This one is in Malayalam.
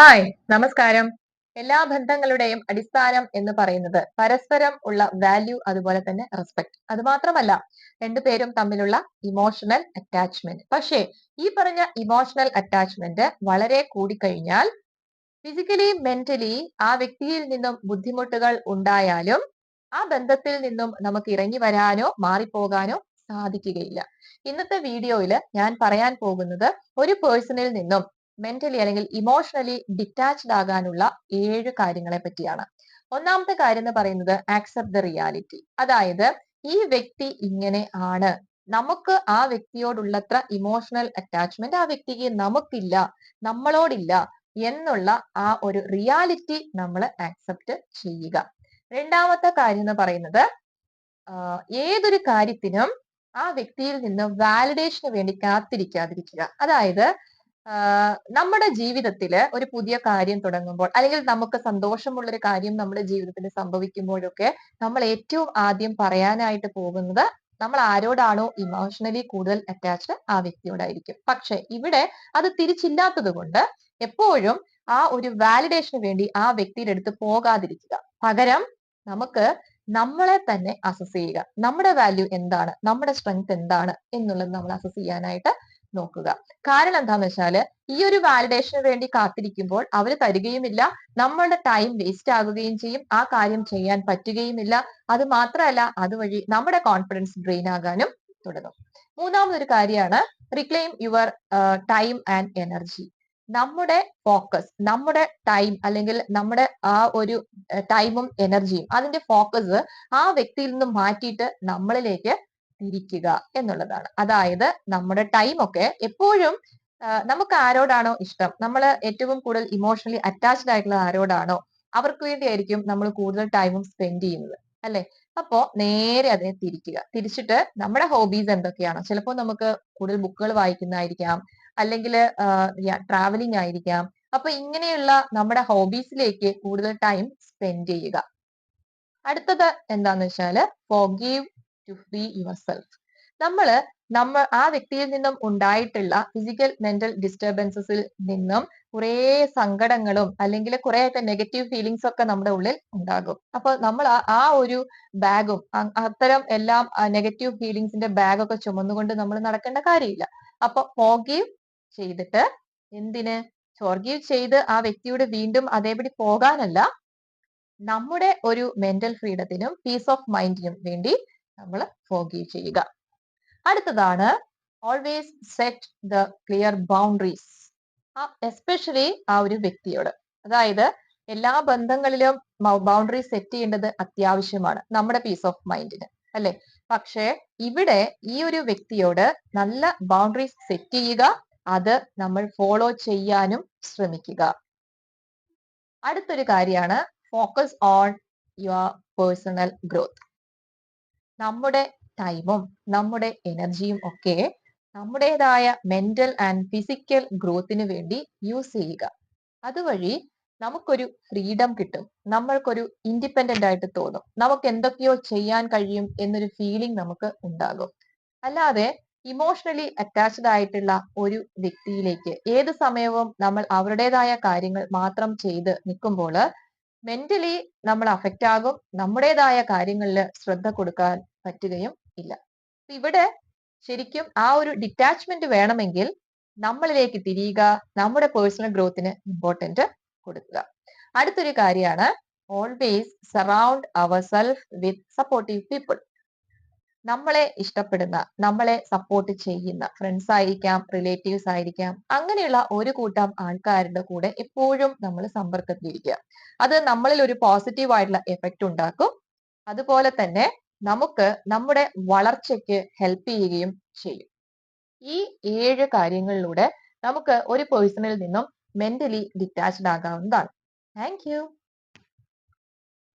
ഹായ് നമസ്കാരം. എല്ലാ ബന്ധങ്ങളുടെയും അടിസ്ഥാനം എന്ന് പറയുന്നത് പരസ്പരം ഉള്ള വാല്യൂ അതുപോലെ തന്നെ റെസ്പെക്ട് അത് മാത്രമല്ല രണ്ടുപേരും തമ്മിലുള്ള ഇമോഷണൽ അറ്റാച്ച്മെന്റ് പക്ഷേ ഈ പറഞ്ഞ ഇമോഷണൽ അറ്റാച്ച്മെന്റ് വളരെ കൂടിക്കഴിഞ്ഞാൽ ഫിസിക്കലി മെന്റലി ആ വ്യക്തിയിൽ നിന്നും ബുദ്ധിമുട്ടുകൾ ഉണ്ടായാലും ആ ബന്ധത്തിൽ നിന്നും നമുക്ക് ഇറങ്ങി വരാനോ മാറിപ്പോകാനോ സാധിക്കുകയില്ല. ഇന്നത്തെ വീഡിയോയിൽ ഞാൻ പറയാൻ പോകുന്നത് ഒരു പേഴ്സണിൽ നിന്നും മെന്റലി അല്ലെങ്കിൽ ഇമോഷണലി ഡിറ്റാച്ച്ഡ് ആകാനുള്ള ഏഴ് കാര്യങ്ങളെ പറ്റിയാണ്. ഒന്നാമത്തെ കാര്യം എന്ന് പറയുന്നത് ആക്സെപ്റ്റ് ദ റിയാലിറ്റി അതായത് ഈ വ്യക്തി ഇങ്ങനെ ആണ്. നമുക്ക് ആ വ്യക്തിയോടുള്ളത്ര ഇമോഷണൽ അറ്റാച്ച്മെന്റ് ആ വ്യക്തിക്ക് നമുക്കില്ല നമ്മളോടില്ല എന്നുള്ള ആ ഒരു റിയാലിറ്റി നമ്മൾ ആക്സെപ്റ്റ് ചെയ്യുക. രണ്ടാമത്തെ കാര്യം എന്ന് പറയുന്നത് ഏതൊരു കാര്യത്തിനും ആ വ്യക്തിയിൽ നിന്ന് വാലിഡേഷന് വേണ്ടി കാത്തിരിക്കാതിരിക്കുക. അതായത് നമ്മുടെ ജീവിതത്തിൽ ഒരു പുതിയ കാര്യം തുടങ്ങുമ്പോൾ അല്ലെങ്കിൽ നമുക്ക് സന്തോഷമുള്ള ഒരു കാര്യം നമ്മുടെ ജീവിതത്തിൽ സംഭവിക്കുമ്പോഴൊക്കെ നമ്മൾ ഏറ്റവും ആദ്യം പറയാനായിട്ട് പോകുന്നത് നമ്മൾ ആരോടാണോ ഇമോഷണലി കൂടുതൽ അറ്റാച്ച്ഡ് ആ വ്യക്തിയോടായിരിക്കും. പക്ഷെ ഇവിടെ അത് തിരിച്ചില്ലാത്തത് കൊണ്ട് എപ്പോഴും ആ ഒരു വാലിഡേഷന് വേണ്ടി ആ വ്യക്തിയുടെ അടുത്ത് പോകാതിരിക്കുക. പകരം നമുക്ക് നമ്മളെ തന്നെ അസസ് ചെയ്യുക. നമ്മുടെ വാല്യൂ എന്താണ്? നമ്മുടെ സ്ട്രെങ്ത് എന്താണ്? എന്നുള്ളത് നമ്മൾ അസസ് ചെയ്യാനായിട്ട് നോക്കുക. കാരണം എന്താന്ന് വെച്ചാൽ ഈ ഒരു വാലിഡേഷന് വേണ്ടി കാത്തിരിക്കുമ്പോൾ അവർ തരികയുമില്ല. നമ്മളുടെ ടൈം വേസ്റ്റ് ആകുകയും ചെയ്യും. ആ കാര്യം ചെയ്യാൻ പറ്റുകയുമില്ല. അത് മാത്രമല്ല അതുവഴി നമ്മുടെ കോൺഫിഡൻസ് ഡ്രെയിൻ ആകാനും തുടങ്ങും. മൂന്നാമതൊരു കാര്യമാണ് reclaim your time and energy നമ്മുടെ ഫോക്കസ് നമ്മുടെ ടൈം അല്ലെങ്കിൽ നമ്മുടെ ആ ഒരു ടൈമും എനർജിയും അതിന്റെ ഫോക്കസ് ആ വ്യക്തിയിൽ നിന്ന് മാറ്റിയിട്ട് നമ്മളിലേക്ക് തിരിക്കുക എന്നുള്ളതാണ്. അതായത് നമ്മുടെ ടൈം ഒക്കെ എപ്പോഴും നമുക്ക് ആരോടാണോ ഇഷ്ടം? നമ്മൾ ഏറ്റവും കൂടുതൽ ഇമോഷണലി അറ്റാച്ച്ഡ് ആയിട്ടുള്ള ആരോടാണോ? അവർക്ക് വേണ്ടിയായിരിക്കും നമ്മൾ കൂടുതൽ ടൈമും സ്പെൻഡ് ചെയ്യുന്നത്. അല്ലെ? അപ്പോ നേരെ അതിനെ തിരിക്കുക. തിരിച്ചിട്ട് നമ്മുടെ ഹോബീസ് എന്തൊക്കെയാണോ? ചിലപ്പോൾ നമുക്ക് കൂടുതൽ ബുക്കുകൾ വായിക്കുന്നതായിരിക്കാം. അല്ലെങ്കിൽ ട്രാവലിംഗ് ആയിരിക്കാം. അപ്പൊ ഇങ്ങനെയുള്ള നമ്മുടെ ഹോബീസിലേക്ക് കൂടുതൽ ടൈം സ്പെൻഡ് ചെയ്യുക. അടുത്തത് എന്താന്ന് വെച്ചാൽ forgive to free yourself നമ്മൾ നമ്മൾ ആ വ്യക്തിയിൽ നിന്നും ഉണ്ടായിട്ടുള്ള ഫിസിക്കൽ മെന്റൽ ഡിസ്റ്റർബൻസസിൽ നിന്നും കുറേ സങ്കടങ്ങളും അല്ലെങ്കിൽ കുറേയൊക്കെ നെഗറ്റീവ് ഫീലിങ്സ് ഒക്കെ നമ്മുടെ ഉള്ളിൽ ഉണ്ടാകും. അപ്പൊ നമ്മൾ ആ ഒരു ബാഗും അത്തരം എല്ലാം നെഗറ്റീവ് ഫീലിങ്സിന്റെ ബാഗൊക്കെ ചുമന്നുകൊണ്ട് നമ്മൾ നടക്കേണ്ട കാര്യമില്ല. അപ്പൊ ഫോഗീവ് ചെയ്തിട്ട് എന്തിന്? ഫോർഗീവ് ചെയ്ത് ആ വ്യക്തിയോട് വീണ്ടും അതേപടി പോകാനല്ല നമ്മുടെ ഒരു മെന്റൽ ഫ്രീഡത്തിനും പീസ് ഓഫ് മൈൻഡിനും വേണ്ടി നമ്മൾ ഫോഗീവ് ചെയ്യുക. അടുത്തതാണ് always set the clear boundaries especially ആ ഒരു വ്യക്തിയോട്. അതായത് എല്ലാ ബന്ധങ്ങളിലും ബൗണ്ടറി സെറ്റ് ചെയ്യേണ്ടത് അത്യാവശ്യമാണ്. നമ്മുടെ പീസ് ഓഫ് മൈൻഡിന് അല്ലെ? പക്ഷേ ഇവിടെ ഈ ഒരു വ്യക്തിയോട് നല്ല ബൗണ്ടറീസ് സെറ്റ് ചെയ്യുക അത് നമ്മൾ ഫോളോ ചെയ്യാനും ശ്രമിക്കുക. അടുത്തൊരു കാര്യമാണ് focus on your personal growth നമ്മുടെ ടൈമും നമ്മുടെ എനർജിയും ഒക്കെ നമ്മുടേതായ മെന്റൽ ആൻഡ് ഫിസിക്കൽ ഗ്രോത്തിന് വേണ്ടി യൂസ് ചെയ്യുക. അതുവഴി നമുക്കൊരു ഫ്രീഡം കിട്ടും. നമ്മൾക്കൊരു ഇൻഡിപെൻഡന്റ് ആയിട്ട് തോന്നും. നമുക്ക് എന്തൊക്കെയോ ചെയ്യാൻ കഴിയും എന്നൊരു ഫീലിംഗ് നമുക്ക് ഉണ്ടാകും. അല്ലാതെ ഇമോഷണലി അറ്റാച്ച്ഡ് ആയിട്ടുള്ള ഒരു വ്യക്തിയിലേക്ക് ഏത് സമയവും നമ്മൾ അവരുടേതായ കാര്യങ്ങൾ മാത്രം ചെയ്ത് നിൽക്കുമ്പോൾ മെന്റലി നമ്മൾ അഫക്റ്റ് ആകും. നമ്മുടേതായ കാര്യങ്ങളിൽ ശ്രദ്ധ കൊടുക്കാൻ പറ്റുകയും ഇല്ല. ഇവിടെ ശരിക്കും ആ ഒരു ഡിറ്റാച്ച്മെന്റ് വേണമെങ്കിൽ നമ്മളിലേക്ക് തിരിയുക നമ്മുടെ പേഴ്സണൽ ഗ്രോത്തിന് ഇമ്പോർട്ടന്റ് കൊടുക്കുക. അടുത്തൊരു കാര്യമാണ് always surround ourself with supportive people നമ്മളെ ഇഷ്ടപ്പെടുന്ന നമ്മളെ സപ്പോർട്ട് ചെയ്യുന്ന ഫ്രണ്ട്സ് ആയിരിക്കാം റിലേറ്റീവ്സ് ആയിരിക്കാം അങ്ങനെയുള്ള ഒരു കൂട്ടം ആൾക്കാരുടെ കൂടെ എപ്പോഴും നമ്മൾ സമ്പർക്കത്തിലിരിക്കുക. അത് നമ്മളിൽ ഒരു പോസിറ്റീവ് ആയിട്ടുള്ള എഫക്റ്റ് ഉണ്ടാക്കും. അതുപോലെ തന്നെ നമുക്ക് നമ്മുടെ വളർച്ചയ്ക്ക് ഹെൽപ്പ് ചെയ്യുകയും ചെയ്യും. ഈ ഏഴ് കാര്യങ്ങളിലൂടെ നമുക്ക് ഒരു പേഴ്സണിൽ നിന്നും മെന്റലി ഡിറ്റാച്ച്ഡ് ആകാവുന്നതാണ്. താങ്ക്